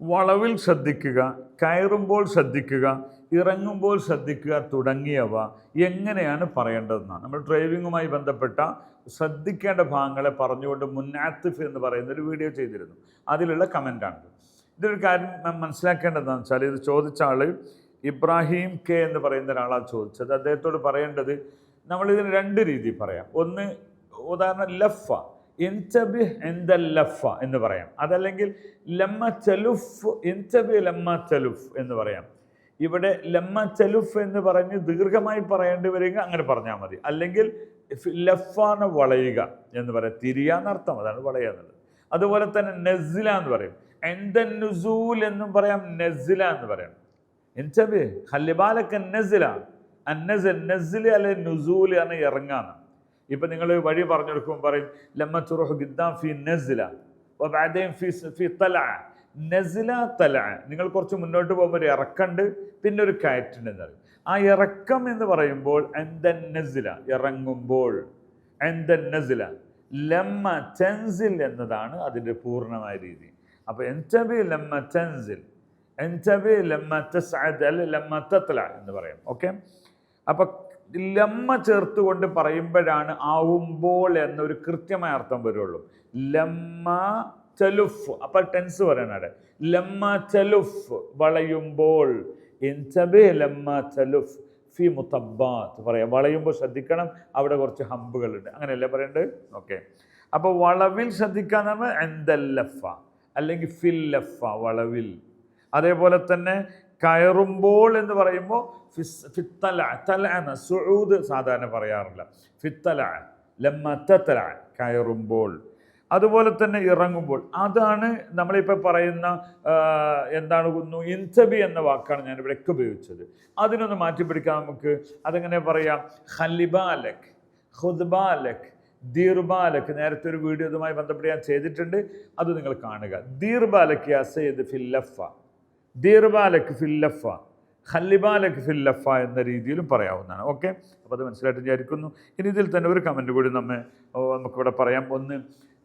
വളവിൽ ശ്രദ്ധിക്കുക കയറുമ്പോൾ ശ്രദ്ധിക്കുക ഇറങ്ങുമ്പോൾ ശ്രദ്ധിക്കുക തുടങ്ങിയവ എങ്ങനെയാണ് പറയേണ്ടതെന്നാണ്. നമ്മൾ ഡ്രൈവിങ്ങുമായി ബന്ധപ്പെട്ട ശ്രദ്ധിക്കേണ്ട ഭാഗങ്ങളെ പറഞ്ഞുകൊണ്ട് മുന്നാത്തിഫ് എന്ന് പറയുന്ന ഒരു വീഡിയോ ചെയ്തിരുന്നു. അതിലുള്ള കമന്റാണിത് ഇതൊരു കാര്യം മനസ്സിലാക്കേണ്ടതെന്ന് വെച്ചാൽ ഇത് ചോദിച്ച ആൾ ഇബ്രാഹിം കെ എന്ന് പറയുന്ന ഒരാളാണ് ചോദിച്ചത്. അദ്ദേഹത്തോട് പറയേണ്ടത് നമ്മളിതിന് രണ്ട് രീതി പറയാം. ഒന്ന് ഉദാഹരണം ലഫ ഇൻചബി എന്ത എന്ന് പറയാം. അതല്ലെങ്കിൽ ലമ്മ ചലുഫ് ഇൻചബി ലമ്മ ചലുഫ് എന്ന് പറയാം. ഇവിടെ ലമ്മ ചലുഫ് എന്ന് പറഞ്ഞ് ദീർഘമായി പറയേണ്ടി വരിക അങ്ങനെ പറഞ്ഞാൽ മതി. അല്ലെങ്കിൽ ലഫാണ് വളയുക എന്ന് പറയാം. തിരിയാന്നർത്ഥം അതാണ് വളയുക എന്നുള്ളത്. അതുപോലെ തന്നെ നസില എന്ന് പറയും. എന്ത നുസൂൽ എന്നും പറയാം. നസില എന്ന് പറയാം. എനിച്ചബി ഹല്ലിബാലൊക്കെ നസില. അന്നസിൽ നസിൽ അല്ലെ നുസൂൽ ആണ് ഇറങ്ങാന്ന് ഇപ്പൊ നിങ്ങൾ വഴി പറഞ്ഞു കൊടുക്കുമ്പോൾ പറയും ലമ്മ ചുറുഹ് ഗിദ്ദാം ഫി നസില ഫി ഫി തല. നസില തല. നിങ്ങൾ കുറച്ച് മുന്നോട്ട് പോകുമ്പോൾ ഒരു ഇറക്കണ്ട് പിന്നെ ഒരു കയറ്റുണ്ട് എന്ന് പറയും. ആ ഇറക്കം എന്ന് പറയുമ്പോൾ എന്തൻ നസില ഇറങ്ങുമ്പോൾ എന്തൻ നസില ലമ്മ ചെൻസിൽ എന്നതാണ് അതിന്റെ പൂർണമായ രീതി. അപ്പോൾ എന്റബി ലമ്മ ചെൻസിൽ എന്റബി ലമ്മ തസ്അദ് ലമ്മ തത്തല എന്ന് പറയും. ഓക്കെ? അപ്പൊ ലമ്മ ചേർത്തുകൊണ്ട് പറയുമ്പോഴാണ് ആവുമ്പോൾ എന്നൊരു കൃത്യമായ അർത്ഥം വരുള്ളൂ. ലമ്മ ചലുഫ് അപ്പൊ ടെൻസ് പറയണ ലമ്മ ചലുഫ് വളയുമ്പോൾ ലമ്മ ചലുഫ് ഫി മുത്തബാത്ത് പറയാം. വളയുമ്പോൾ ശ്രദ്ധിക്കണം അവിടെ കുറച്ച് ഹമ്പുകളുണ്ട്. അങ്ങനെയല്ലേ പറയണ്ടത്? ഓക്കെ. അപ്പോൾ വളവിൽ ശ്രദ്ധിക്കാന്ന് പറഞ്ഞാൽ എന്തല്ലഫ അല്ലെങ്കിൽ ഫില്ലഫ ലഫ വളവിൽ. അതേപോലെ തന്നെ കയറുമ്പോൾ എന്ന് പറയുമ്പോൾ ഫിസ് സാധാരണ പറയാറില്ല. ഫിത്തല കയറുമ്പോൾ. അതുപോലെ തന്നെ ഇറങ്ങുമ്പോൾ. അതാണ് നമ്മളിപ്പോൾ പറയുന്ന എന്താണ് കുന്നു ഇൻസബി എന്ന വാക്കാണ് ഞാൻ ഇവിടെയൊക്കെ ഉപയോഗിച്ചത്. അതിനൊന്ന് മാറ്റിപ്പിടിക്കാൻ നമുക്ക്. അതെങ്ങനെ പറയാം? ഹലിബാലക് ഹുദ്ബാലക് ദീർബാലക്. നേരത്തെ ഒരു വീഡിയോ ഇതുമായി ബന്ധപ്പെട്ട് ഞാൻ ചെയ്തിട്ടുണ്ട്. അത് നിങ്ങൾ കാണുക. ദീർബാലക് യാ സയ്യിദ് ഫില്ലഫ ദീർബാലക് ഫില്ലഫ ഖല്ലിബാലക് ഫില്ലഫ എന്ന രീതിയിലും പറയാവുന്നതാണ്. ഓക്കെ? അപ്പോൾ അത് മനസ്സിലായിട്ട് വിചാരിക്കുന്നു. ഇനി ഇതിൽ തന്നെ ഒരു കമന്റ് കൂടി നമ്മെ നമുക്കിവിടെ പറയാം. ഒന്ന്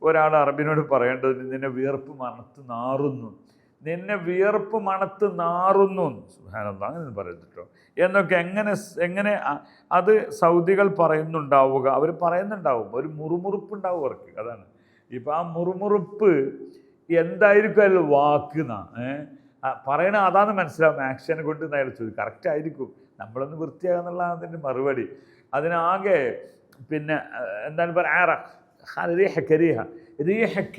ഒരാൾ അറബിനോട് പറയേണ്ടത് നിന്നെ വിയർപ്പ് മണത്ത് നാറുന്നു. നിന്നെ വിയർപ്പ് മണത്ത് നാറുന്നു. സുഹാനന്ദ അങ്ങനെ പറയുന്നുട്ടോ എന്നൊക്കെ എങ്ങനെ എങ്ങനെ അത് സൗദികൾ പറയുന്നുണ്ടാവുക. അവർ പറയുന്നുണ്ടാവും. ഒരു മുറുമുറുപ്പ് ഉണ്ടാവും അവർക്ക്. അതാണ്. ഇപ്പം ആ മുറുമുറുപ്പ് എന്തായിരിക്കും അതിൽ വാക്കുന്ന ഏഹ് പറയണ അതാണ് മനസ്സിലാവും. ആക്ഷൻ കൊണ്ട് അയാൾ ചോദിക്കും. കറക്റ്റ് ആയിരിക്കും. നമ്മളൊന്ന് വൃത്തിയാകുന്നുള്ള അതിന്റെ മറുപടി. അതിനാകെ പിന്നെ എന്താണ് പറയുക റീഹ കരീഹ.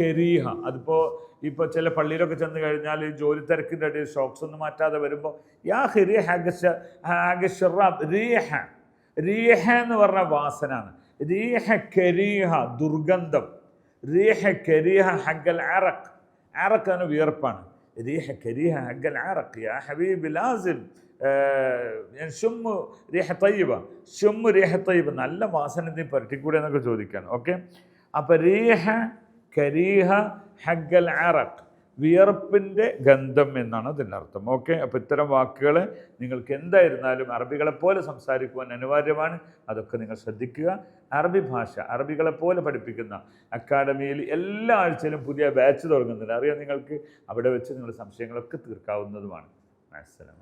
കരീഹ. അതിപ്പോൾ ഇപ്പോൾ ചില പള്ളിയിലൊക്കെ ചെന്ന് കഴിഞ്ഞാൽ ഈ ജോലി തിരക്കിന്റെ ഇടയിൽ ഷോക്സ് ഒന്നും മാറ്റാതെ വരുമ്പോൾ യാ ഹെറിയ ഹാഗഷ ഹാഗഷറാബ് റീഹ. റീഹ എന്ന് പറഞ്ഞ വാസനാണ്. റീഹ കരീഹ ദുർഗന്ധം. റീഹ കരീഹ ഹഗൽ ആറക് അറക് അതിന് വിയർപ്പാണ്. ريحة كريهة حق العرق يا حبيبي لازم آه شم ريحة طيبة شم ريحة طيبة നല്ല വാസന നീ പരട്ടിക്കൂടെ എന്നൊക്കെ ചോദിക്കാണ് ഓക്കെ അപ്പൊ റീഹ കരീഹ ഹഗൽ അറക് വിയർപ്പിന്റെ ഗന്ധം എന്നാണ് അതിന്റെ അർത്ഥം ഓക്കെ? അപ്പോൾ ഇത്തരം വാക്കുകൾ നിങ്ങൾക്ക് എന്തായിരുന്നാലും അറബികളെ പോലെ സംസാരിക്കുവാൻ അനിവാര്യമാണ്. അതൊക്കെ നിങ്ങൾ ശ്രദ്ധിക്കുക. അറബി ഭാഷ അറബികളെ പോലെ പഠിപ്പിക്കുന്ന അക്കാഡമിയിൽ എല്ലാ ആഴ്ചയിലും പുതിയ ബാച്ച് തുടങ്ങുന്നുണ്ട്. അറിയാം നിങ്ങൾക്ക് അവിടെ വെച്ച് നിങ്ങളുടെ സംശയങ്ങളൊക്കെ തീർക്കാവുന്നതുമാണ്. അസ്സലാം